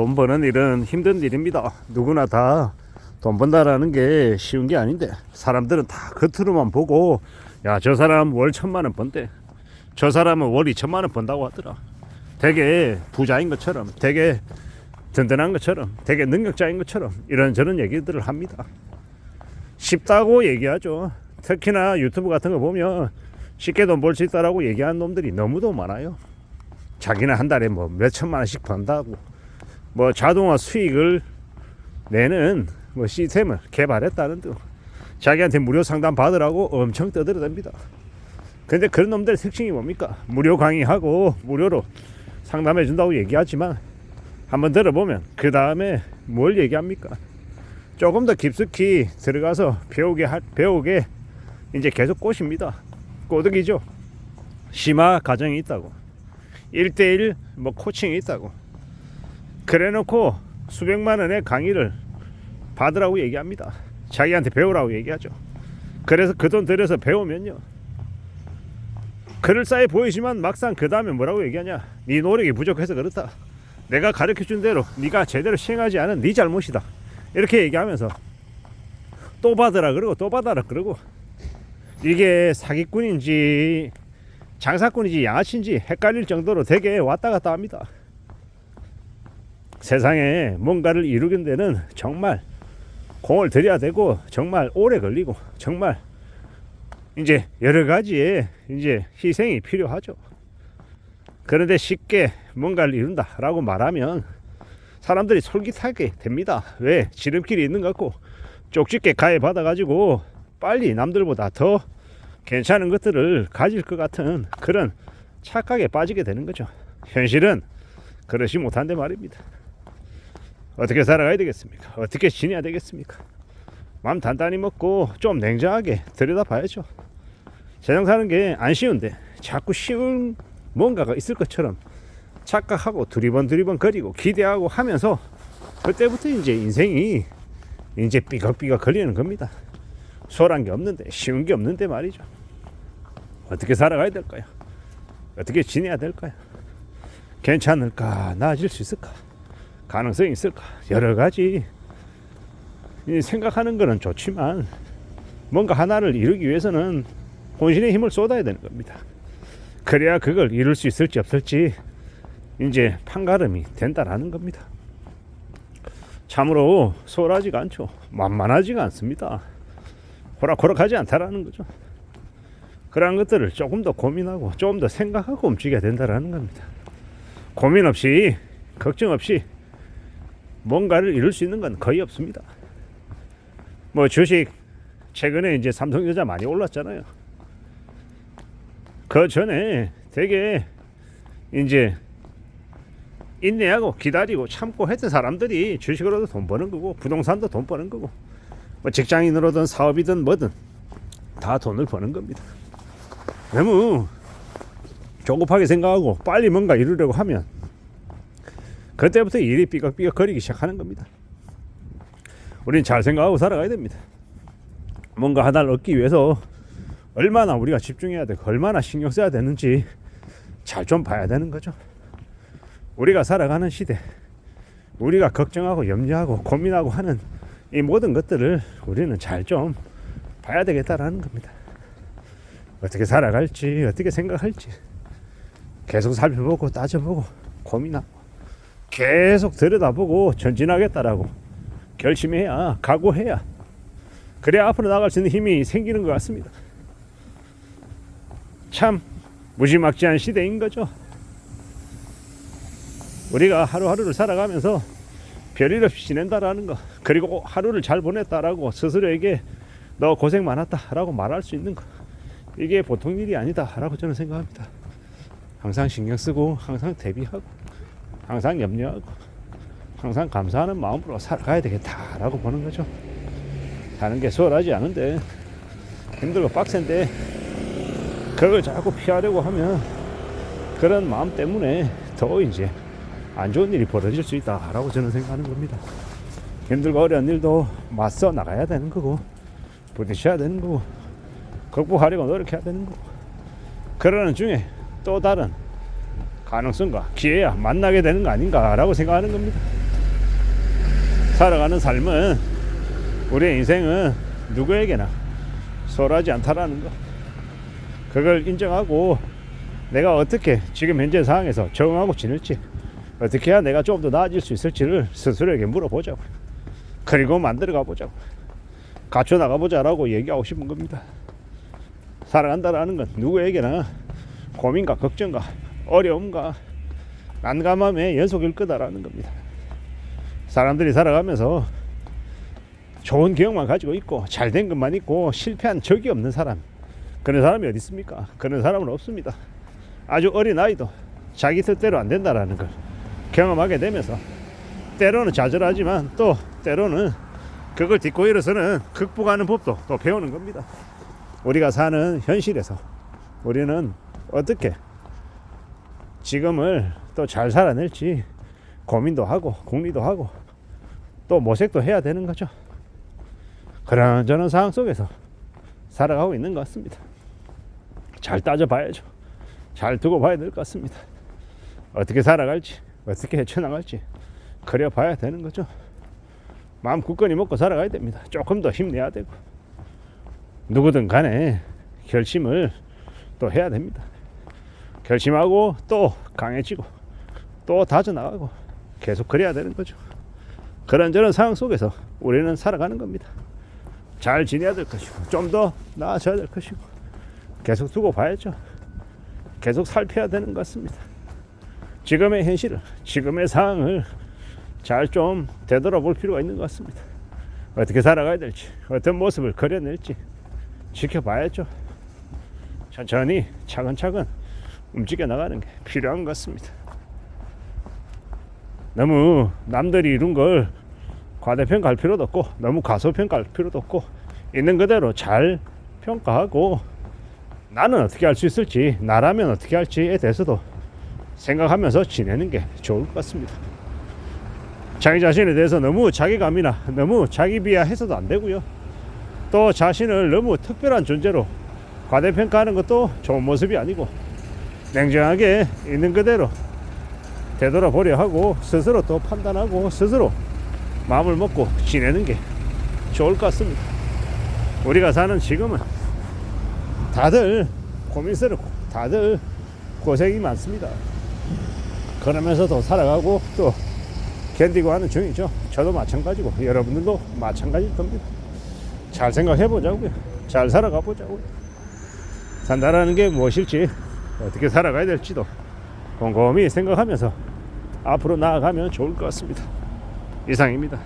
돈 버는 일은 힘든 일입니다. 누구나 다 돈 번다라는 게 쉬운 게 아닌데 사람들은 다 겉으로만 보고 야 저 사람 월 천만 원 번대 저 사람은 월 이천만 원 번다고 하더라. 되게 부자인 것처럼 되게 든든한 것처럼 되게 능력자인 것처럼 이런저런 얘기들을 합니다. 쉽다고 얘기하죠. 특히나 유튜브 같은 거 보면 쉽게 돈 벌 수 있다라고 얘기하는 놈들이 너무도 많아요. 자기는 한 달에 뭐 몇천만 원씩 번다고 뭐 자동화 수익을 내는 뭐 시스템을 개발했다는 등 자기한테 무료 상담 받으라고 엄청 떠들어댑니다. 근데 그런 놈들의 특징이 뭡니까? 무료 강의하고 무료로 상담해 준다고 얘기하지만 한번 들어보면 그 다음에 뭘 얘기합니까? 조금 더 깊숙이 들어가서 배우게 할 배우게 이제 계속 꼬십니다. 꼬드기죠. 심화 과정이 있다고. 1대1 뭐 코칭이 있다고. 그래 놓고 수백만 원의 강의를 받으라고 얘기합니다. 자기한테 배우라고 얘기하죠. 그래서 그 돈 들여서 배우면요. 그럴싸해 보이지만 막상 그 다음에 뭐라고 얘기하냐. 네 노력이 부족해서 그렇다. 내가 가르쳐 준 대로 네가 제대로 시행하지 않은 네 잘못이다. 이렇게 얘기하면서 또 받으라 그러고 또 받아라 그러고 이게 사기꾼인지 장사꾼인지 양아치인지 헷갈릴 정도로 되게 왔다 갔다 합니다. 세상에 뭔가를 이루는 데는 정말 공을 들여야 되고 정말 오래 걸리고 정말 이제 여러 가지의 이제 희생이 필요하죠. 그런데 쉽게 뭔가를 이룬다라고 말하면 사람들이 솔깃하게 됩니다. 왜? 지름길이 있는 것 같고 쪽집게 가해 받아가지고 빨리 남들보다 더 괜찮은 것들을 가질 것 같은 그런 착각에 빠지게 되는 거죠. 현실은 그러지 못한데 말입니다. 어떻게 살아가야 되겠습니까? 어떻게 지내야 되겠습니까? 마음 단단히 먹고 좀 냉정하게 들여다봐야죠. 세상 사는 게 안 쉬운데 자꾸 쉬운 뭔가가 있을 것처럼 착각하고 두리번 두리번 거리고 기대하고 하면서 그때부터 이제 인생이 이제 삐걱삐걱 걸리는 겁니다. 소란 게 없는데 쉬운 게 없는데 말이죠. 어떻게 살아가야 될까요? 어떻게 지내야 될까요? 괜찮을까? 나아질 수 있을까? 가능성이 있을까? 여러 가지 이 생각하는 거는 좋지만 뭔가 하나를 이루기 위해서는 본신의 힘을 쏟아야 되는 겁니다. 그래야 그걸 이룰 수 있을지 없을지 이제 판가름이 된다라는 겁니다. 참으로 소홀하지가 않죠. 만만하지가 않습니다. 호락호락하지 않다라는 거죠. 그러한 것들을 조금 더 고민하고 조금 더 생각하고 움직여야 된다라는 겁니다. 고민 없이 걱정 없이 뭔가를 이룰 수 있는 건 거의 없습니다. 뭐 주식 최근에 이제 삼성전자 많이 올랐잖아요. 그 전에 되게 이제 인내하고 기다리고 참고 했던 사람들이 주식으로도 돈 버는 거고 부동산도 돈 버는 거고 뭐 직장인으로든 사업이든 뭐든 다 돈을 버는 겁니다. 너무 조급하게 생각하고 빨리 뭔가 이루려고 하면 그때부터 일이 삐걱삐걱 거리기 시작하는 겁니다. 우리는 잘 생각하고 살아가야 됩니다. 뭔가 하나를 얻기 위해서 얼마나 우리가 집중해야 되고 얼마나 신경 써야 되는지 잘 좀 봐야 되는 거죠. 우리가 살아가는 시대, 우리가 걱정하고 염려하고 고민하고 하는 이 모든 것들을 우리는 잘 좀 봐야 되겠다라는 겁니다. 어떻게 살아갈지, 어떻게 생각할지 계속 살펴보고 따져보고 고민하고 계속 들여다보고 전진하겠다라고 결심해야 각오해야 그래야 앞으로 나갈 수 있는 힘이 생기는 것 같습니다. 참 무지막지한 시대인 거죠. 우리가 하루하루를 살아가면서 별일 없이 지낸다라는 거 그리고 하루를 잘 보냈다라고 스스로에게 너 고생 많았다라고 말할 수 있는 거 이게 보통 일이 아니다라고 저는 생각합니다. 항상 신경 쓰고 항상 대비하고 항상 염려하고 항상 감사하는 마음으로 살아가야 되겠다라고 보는 거죠. 사는 게 수월하지 않은데 힘들고 빡센데 그걸 자꾸 피하려고 하면 그런 마음 때문에 더 이제 안 좋은 일이 벌어질 수 있다라고 저는 생각하는 겁니다. 힘들고 어려운 일도 맞서 나가야 되는 거고 부딪혀야 되는 거고 극복하려고 노력해야 되는 거고 그러는 중에 또 다른 가능성과 기회야 만나게 되는 거 아닌가라고 생각하는 겁니다. 살아가는 삶은 우리의 인생은 누구에게나 소홀하지 않다라는 거. 그걸 인정하고 내가 어떻게 지금 현재 상황에서 적응하고 지낼지 어떻게 해야 내가 좀더 나아질 수 있을지를 스스로에게 물어보자고. 그리고 만들어 가보자고. 갖춰 나가보자라고 얘기하고 싶은 겁니다. 살아간다라는 건 누구에게나 고민과 걱정과 어려움과 난감함의 연속일 거다라는 겁니다. 사람들이 살아가면서 좋은 기억만 가지고 있고 잘된 것만 있고 실패한 적이 없는 사람 그런 사람이 어디 있습니까? 그런 사람은 없습니다. 아주 어린 아이도 자기 뜻대로 안 된다라는 걸 경험하게 되면서 때로는 좌절하지만 또 때로는 그걸 딛고 일어서는 극복하는 법도 또 배우는 겁니다. 우리가 사는 현실에서 우리는 어떻게 지금을 또 잘 살아낼지 고민도 하고 궁리도 하고 또 모색도 해야 되는 거죠. 그런 저런 상황 속에서 살아가고 있는 것 같습니다. 잘 따져봐야죠. 잘 두고 봐야 될 것 같습니다. 어떻게 살아갈지, 어떻게 헤쳐나갈지 그려봐야 되는 거죠. 마음 굳건히 먹고 살아가야 됩니다. 조금 더 힘내야 되고 누구든 간에 결심을 또 해야 됩니다. 결심하고 또 강해지고 또 다져나가고 계속 그래야 되는 거죠. 그런저런 상황 속에서 우리는 살아가는 겁니다. 잘 지내야 될 것이고 좀 더 나아져야 될 것이고 계속 두고 봐야죠. 계속 살펴야 되는 것 같습니다. 지금의 현실을 지금의 상황을 잘 좀 되돌아볼 필요가 있는 것 같습니다. 어떻게 살아가야 될지 어떤 모습을 그려낼지 지켜봐야죠. 천천히 차근차근 움직여 나가는 게 필요한 것 같습니다. 너무 남들이 이룬 걸 과대평가할 필요도 없고 너무 과소평가할 필요도 없고 있는 그대로 잘 평가하고 나는 어떻게 할 수 있을지 나라면 어떻게 할지에 대해서도 생각하면서 지내는 게 좋을 것 같습니다. 자기 자신에 대해서 너무 자기감이나 너무 자기 비하해서도 안 되고요. 또 자신을 너무 특별한 존재로 과대평가하는 것도 좋은 모습이 아니고 냉정하게 있는 그대로 되돌아보려 하고 스스로 또 판단하고 스스로 마음을 먹고 지내는 게 좋을 것 같습니다. 우리가 사는 지금은 다들 고민스럽고 다들 고생이 많습니다. 그러면서도 살아가고 또 견디고 하는 중이죠. 저도 마찬가지고 여러분들도 마찬가지일 겁니다. 잘 생각해 보자고요. 잘 살아가 보자고요. 산다라는 게 무엇일지 어떻게 살아가야 될지도 곰곰이 생각하면서 앞으로 나아가면 좋을 것 같습니다. 이상입니다.